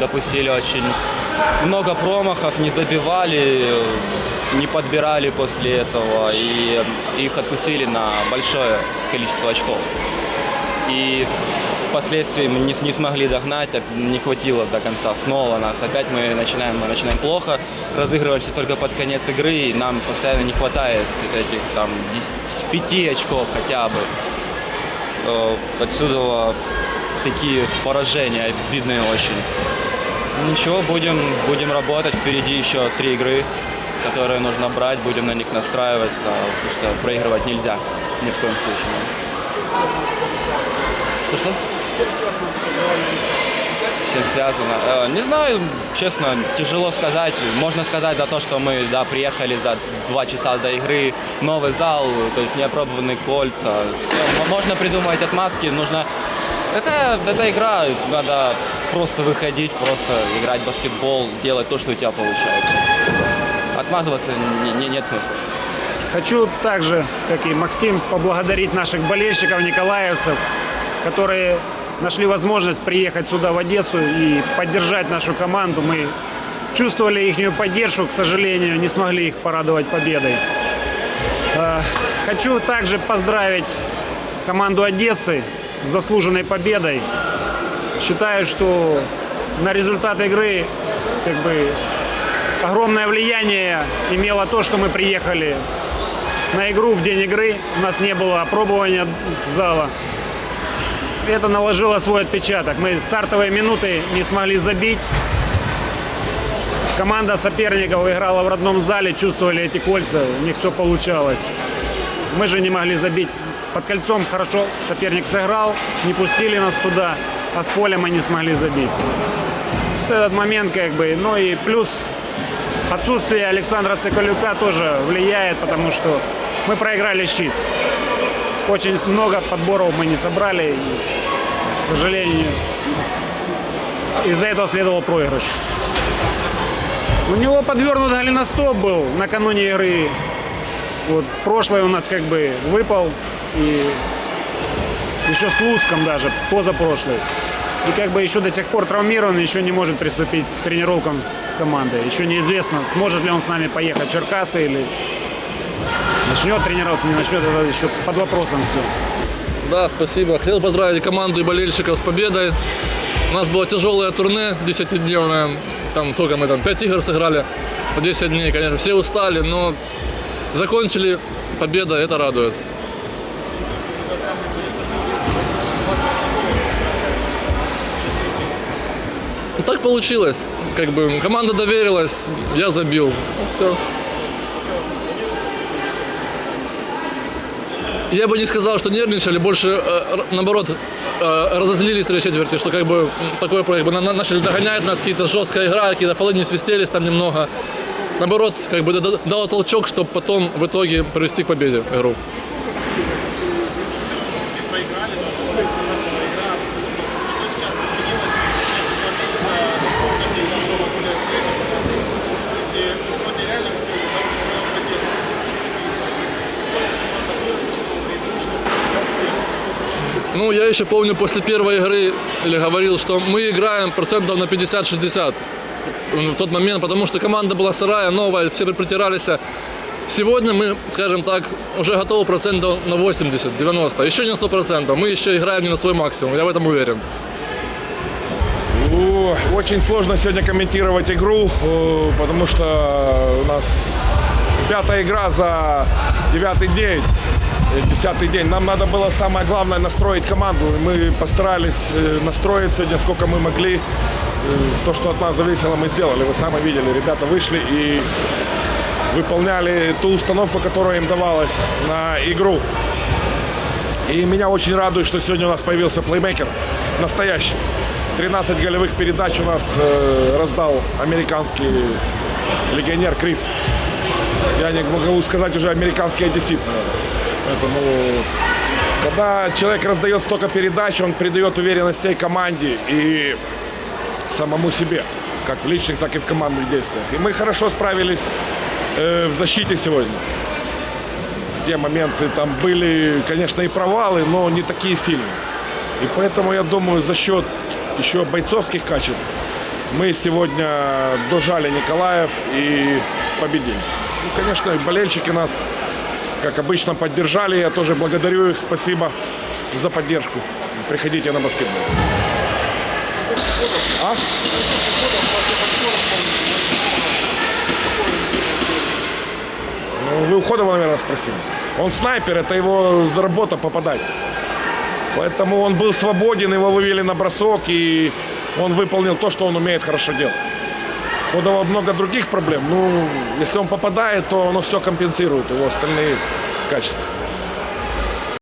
допустили очень много промахов, не забивали, не подбирали после этого, и их отпустили на большое количество очков. И впоследствии мы не, не смогли догнать, не хватило до конца. Снова нас опять мы начинаем, мы начинаем плохо, разыгрываемся только под конец игры, и нам постоянно не хватает этих там 10, с 5 очков хотя бы. Э, Отсюда такие поражения обидные очень. Ничего, будем, будем работать. Впереди еще три игры, которые нужно брать, будем на них настраиваться, потому что проигрывать нельзя ни в коем случае. Что-что? С чем связано? Э, Не знаю, честно, тяжело сказать. Можно сказать, да, то, что мы да, приехали за два часа до игры, новый зал, то есть неопробованные кольца. Всё, м- Можно придумывать отмазки, нужно... Это, это игра, надо просто выходить, просто играть в баскетбол, делать то, что у тебя получается. Отмазываться не- не- нет смысла. Хочу также, как и Максим, поблагодарить наших болельщиков, николаевцев, которые нашли возможность приехать сюда, в Одессу, и поддержать нашу команду. Мы чувствовали их поддержку, к сожалению, не смогли их порадовать победой. Э, Хочу также поздравить команду Одессы с заслуженной победой. Считаю, что на результат игры как бы огромное влияние имело то, что мы приехали на игру в день игры. У нас не было опробования зала. Это наложило свой отпечаток. Мы стартовые минуты не смогли забить. Команда соперников играла в родном зале, чувствовали эти кольца, у них все получалось. Мы же не могли забить. Под кольцом хорошо соперник сыграл, не пустили нас туда, а с поля мы не смогли забить. Этот момент как бы, ну и плюс Отсутствие Александра Цикалюка тоже влияет, потому что мы проиграли щит. Очень много подборов мы не собрали. И, к сожалению, из-за этого следовал проигрыш. У него подвернут голеностоп был накануне игры. Вот прошлый у нас как бы выпал. И еще с Луцком даже, позапрошлый. И как бы еще до сих пор травмирован, еще не может приступить к тренировкам с командой. Еще неизвестно, сможет ли он с нами поехать в Черкасы или начнет тренироваться, не начнет, это еще под вопросом все. Да, спасибо. Хотел поздравить команду и болельщиков с победой. У нас было тяжелое турне 10-дневное. Там сколько мы там, 5 игр сыграли по 10 дней. Конечно, все устали, но закончили победа, это радует. Так получилось. Как бы команда доверилась, я забил. все. Я бы не сказал, что нервничали, больше э, наоборот э, разозлились в третьей четверти, что как бы такое как бы на- на- начали догонять нас, какие-то жесткая игра, какие-то фолы не свистелись там немного. Наоборот, как бы дало толчок, чтобы потом в итоге привести к победе игру. Ну, я еще помню после первой игры, или говорил, что мы играем процентов на 50-60 в тот момент, потому что команда была сырая, новая, все притирались. Сегодня мы, скажем так, уже готовы процентов на 80-90, еще не на 100%. Мы еще играем не на свой максимум, я в этом уверен. Очень сложно сегодня комментировать игру, э, потому что у нас пятая игра за девятый день, десятый день. Нам надо было самое главное настроить команду. Мы постарались э, настроить сегодня сколько мы могли. Э, То, что от нас зависело, мы сделали. Вы сами видели, ребята вышли и выполняли ту установку, которая им давалась на игру. И меня очень радует, что сегодня у нас появился плеймейкер настоящий. 13 голевых передач у нас э, раздал американский легионер Крис. Я не могу сказать уже американский одессит. наверное. Поэтому, когда человек раздает столько передач, он придает уверенность всей команде и самому себе, как в личных, так и в командных действиях. И мы хорошо справились э, в защите сегодня те моменты там были, конечно, и провалы, но не такие сильные. И поэтому я думаю, за счет еще бойцовских качеств мы сегодня дожали Николаев и победили. Ну, конечно, болельщики нас, как обычно, поддержали. Я тоже благодарю их. Спасибо за поддержку. Приходите на баскетбол. А? Ну, вы у Ходова, наверное, спросили. Он снайпер, это его работа попадать. Поэтому он был свободен, его вывели на бросок, и он выполнил то, что он умеет хорошо делать. У Ходова много других проблем. Ну, если он попадает, то оно все компенсирует его остальные качества.